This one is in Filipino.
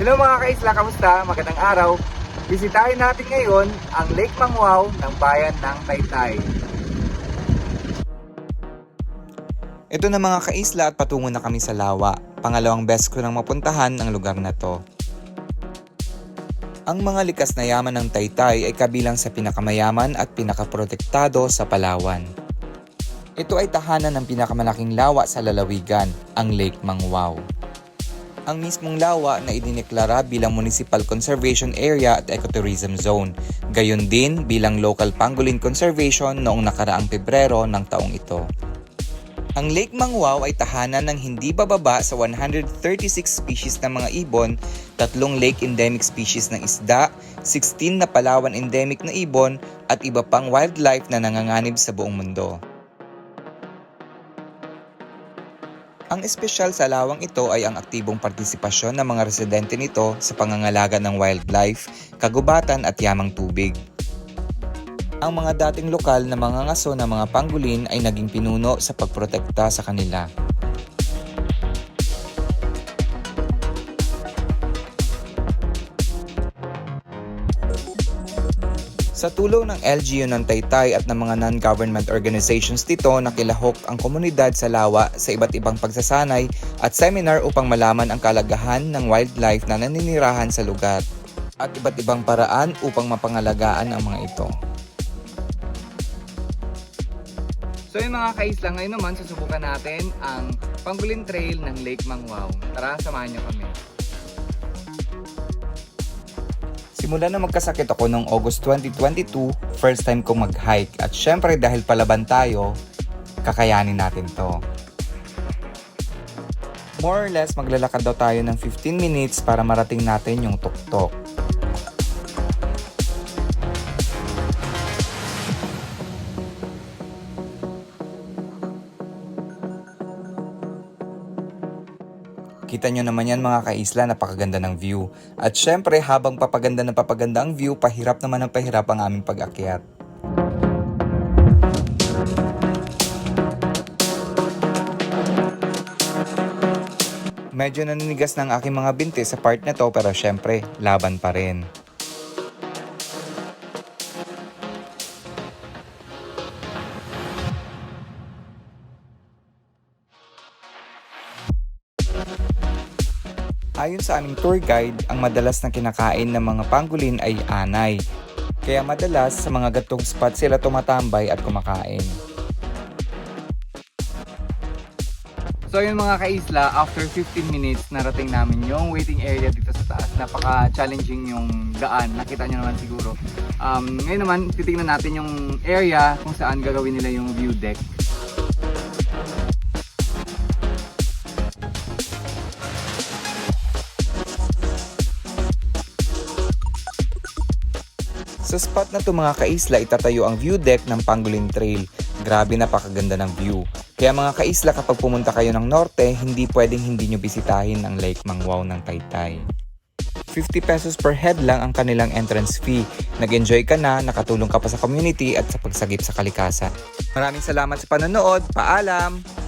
Hello mga kaisla, kamusta? Magandang araw. Bisitahin natin ngayon ang Lake Mangwaw ng bayan ng Taytay. Ito na mga kaisla at patungo na kami sa Lawa. Pangalawang best ko nang mapuntahan ang lugar na to. Ang mga likas na yaman ng Taytay ay kabilang sa pinakamayaman at pinakaprotektado sa Palawan. Ito ay tahanan ng pinakamalaking lawa sa lalawigan, ang Lake Mangwaw. Ang mismong lawa na idineklara bilang Municipal Conservation Area at Ecotourism Zone, gayon din bilang Local Pangolin Conservation noong nakaraang Pebrero ng taong ito. Ang Lake Mangwaw ay tahanan ng hindi bababa sa 136 species ng mga ibon, tatlong lake endemic species ng isda, 16 na Palawan endemic na ibon, at iba pang wildlife na nanganganib sa buong mundo. Ang espesyal sa lawang ito ay ang aktibong partisipasyon ng mga residente nito sa pangangalaga ng wildlife, kagubatan at yamang tubig. Ang mga dating lokal na mga ngaso ng mga pangolin ay naging pinuno sa pagprotekta sa kanila. Sa tulong ng LGU ng Taytay at ng mga non-government organizations dito, nakilahok ang komunidad sa lawa sa iba't ibang pagsasanay at seminar upang malaman ang kalagahan ng wildlife na naninirahan sa lugar at iba't ibang paraan upang mapangalagaan ang mga ito. So yun mga kaisla, ngayon naman susubukan natin ang Pangolin Trail ng Lake Mangwaw. Tara, samahan niyo kami. Simula na magkasakit ako noong August 2022, first time kong mag-hike. At syempre dahil palaban tayo, kakayanin natin to. More or less, maglalakad daw tayo ng 15 minutes para marating natin yung tuktok. Kita nyo naman yan mga kaisla, napakaganda ng view. At syempre, habang papaganda ng papaganda ang view, pahirap naman ang pahirap ang aming pag-akyat. Medyo naninigas ng aking mga binti sa part na to pero syempre, laban pa rin. Ayon sa aming tour guide, ang madalas na kinakain ng mga pangolin ay anay. Kaya madalas sa mga gatong spot sila tumatambay at kumakain. So yun mga kaisla, after 15 minutes, narating namin yung waiting area dito sa taas. Napaka-challenging yung daan, nakita nyo naman siguro. Um, ngayon naman, titignan natin yung area kung saan gagawin nila yung view deck. Sa spot na to mga kaisla, itatayo ang view deck ng Pangolin Trail. Grabe napakaganda ng view. Kaya mga kaisla, kapag pumunta kayo ng norte, hindi pwedeng hindi nyo bisitahin ang Lake Mangwaw ng Taytay. 50 pesos per head lang ang kanilang entrance fee. Nag-enjoy ka na, nakatulong ka pa sa community at sa pagsagip sa kalikasan. Maraming salamat sa panonood. Paalam!